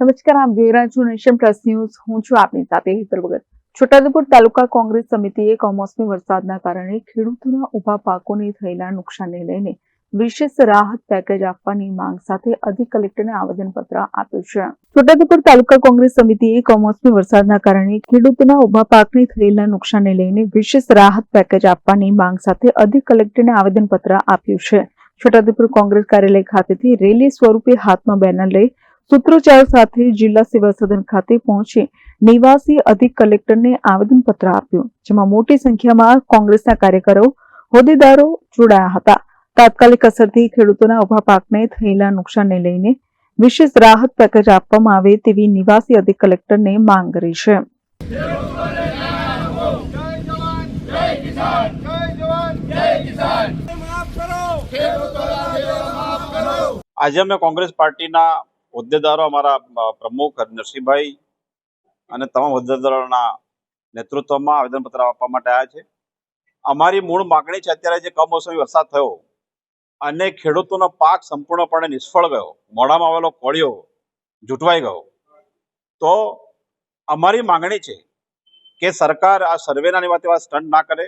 નમસ્કાર, આપ જોઈ રહ્યા છો નેશન પ્લસ ન્યૂઝ. હું છું આપની સાથે હેતલ ભગત. છોટાઉદેપુર તાલુકા કોંગ્રેસ સમિતિએ કમોસમી વરસાદના કારણે ખેડૂતોના ઊભા પાકોને થયેલા નુકસાનને લઈને વિશેષ રાહત પેકેજ આપવાની માંગ સાથે અધિક કલેક્ટરને આવેદનપત્ર આપ્યું છે. છોટાઉદેપુર તાલુકા કોંગ્રેસ સમિતિએ કમોસમી વરસાદના કારણે ખેડૂતોના ઊભા પાકને થયેલા નુકસાનને લઈને વિશેષ રાહત પેકેજ આપવાની માંગ સાથે અધિક કલેક્ટરને આવેદનપત્ર આપ્યું છે. છોટાઉદેપુર કોંગ્રેસ કાર્યાલય ખાતેથી રેલી સ્વરૂપે હાથમાં બેનર લઈ સૂત્રોચ્ચાર સાથે જિલ્લા સેવા સદન ખાતે પહોંચી નિવાસી અધિક કલેક્ટરને આવેદનપત્ર આપ્યું જેમાં મોટી સંખ્યામાં કોંગ્રેસના કાર્યકરો હોદ્દેદારો જોડાયા હતા. તાત્કાલિક અસરથી ખેડૂતોના ઊભા પાકને થયેલા નુકસાનને લઈને વિશેષ રાહત પેકેજ આપવામાં આવે તેવી નિવાસી અધિક કલેક્ટરને માંગ કરી છે. જય જવાન જય કિસાન જય જવાન જય કિસાન માફ કરો ખેડૂતોના દેવા માફ કરો. આજે અમે કોંગ્રેસ પાર્ટીના હોદ્દેદારો અમારા પ્રમુખ નરસિંહભાઈ અને તમામ હોદ્દેદારોના નેતૃત્વમાં આવેદનપત્ર આપવા માટે આવ્યા છે. અમારી મૂળ માગણી છે અત્યારે જે કમોસમી વરસાદ થયો અને ખેડૂતોનો પાક સંપૂર્ણપણે નિષ્ફળ ગયો મોડામાં આવેલો કોળિયો જૂટવાઈ ગયો, તો અમારી માગણી છે કે સરકાર આ સર્વેના વાતે વાત સ્ટન્ટ ના કરે,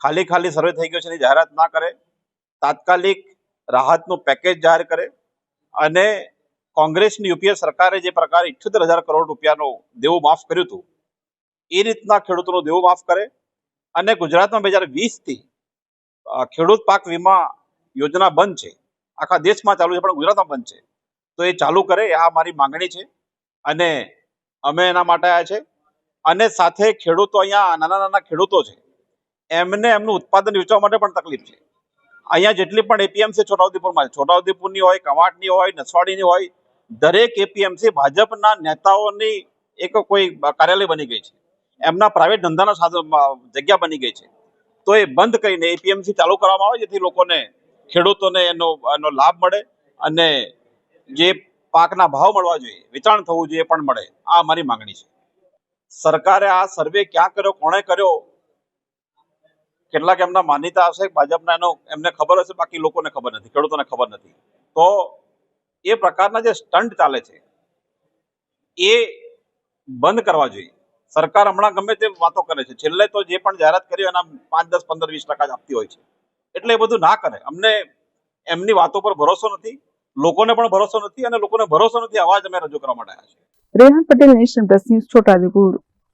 ખાલી ખાલી સર્વે થઈ ગયો છે એની જાહેરાત ના કરે, તાત્કાલિક રાહતનું પેકેજ જાહેર કરે અને કોંગ્રેસની યુપીએ સરકારે જે પ્રકારે ઇઠ્યોતેર હજાર કરોડ રૂપિયાનો દેવો માફ કર્યું હતું, એ રીતના ખેડૂતોનો દેવો માફ કરે અને ગુજરાતમાં બે હજાર વીસથી ખેડૂત પાક વીમા યોજના બંધ છે, આખા દેશમાં ચાલુ છે, પણ ગુજરાતમાં બંધ છે, તો એ ચાલુ કરે આ મારી માંગણી છે અને અમે એના માટે આવ્યા છે અને સાથે ખેડૂતો અહીંયા નાના નાના ખેડૂતો છે, એમને એમનું ઉત્પાદન વેચવા માટે પણ તકલીફ છે. અહીંયા જેટલી પણ એપીએમસી છોટાઉદેપુરમાં છોટાઉદેપુરની હોય, કવાંટની હોય, નસવાડીની હોય દરેક એપીએમસી ભાજપના નેતાઓની એક કોઈ કાર્યાલય બની ગઈ છે. એમના પ્રાઇવેટ ધંધાના સાધન જગ્યા બની ગઈ છે. તો એ બંધ કરીને એપીએમસી ચાલુ કરવામાં આવે જેથી લોકોને, ખેડૂતોને એનો એનો લાભ મળે અને જે પાકના ભાવ મળવા જોઈએ વેચાણ થવું જોઈએ પણ મળે. આ અમારી માંગણી છે. સરકારે આ સર્વે ક્યાં કર્યો, કોણે કર્યો? કેટલાક એમના માન્યતા હશે ભાજપના એનો, એમને ખબર હશે, બાકી લોકોને ખબર નથી, ખેડૂતોને ખબર નથી. તો એ પ્રકારના જે સ્ટન્ટ ચાલે છે, એ બંધ કરવા જોઈએ. સરકાર હમણાં ગમે તે વાતો કરે છે. છેલ્લે તો જે પણ જાહેરાત કરી એના પાંચ, દસ, પંદર, વીસ ટકા જ આપતી હોય છે. એટલે એ બધું ના કરે. અમને એમની વાતો પર ભરોસો નથી, લોકોને પણ ભરોસો નથી અને લોકોને ભરોસો નથી અવાજ અમે રજૂ કરવા માટે આવ્યા છે Rehan Patel national plus news Chhota Udepur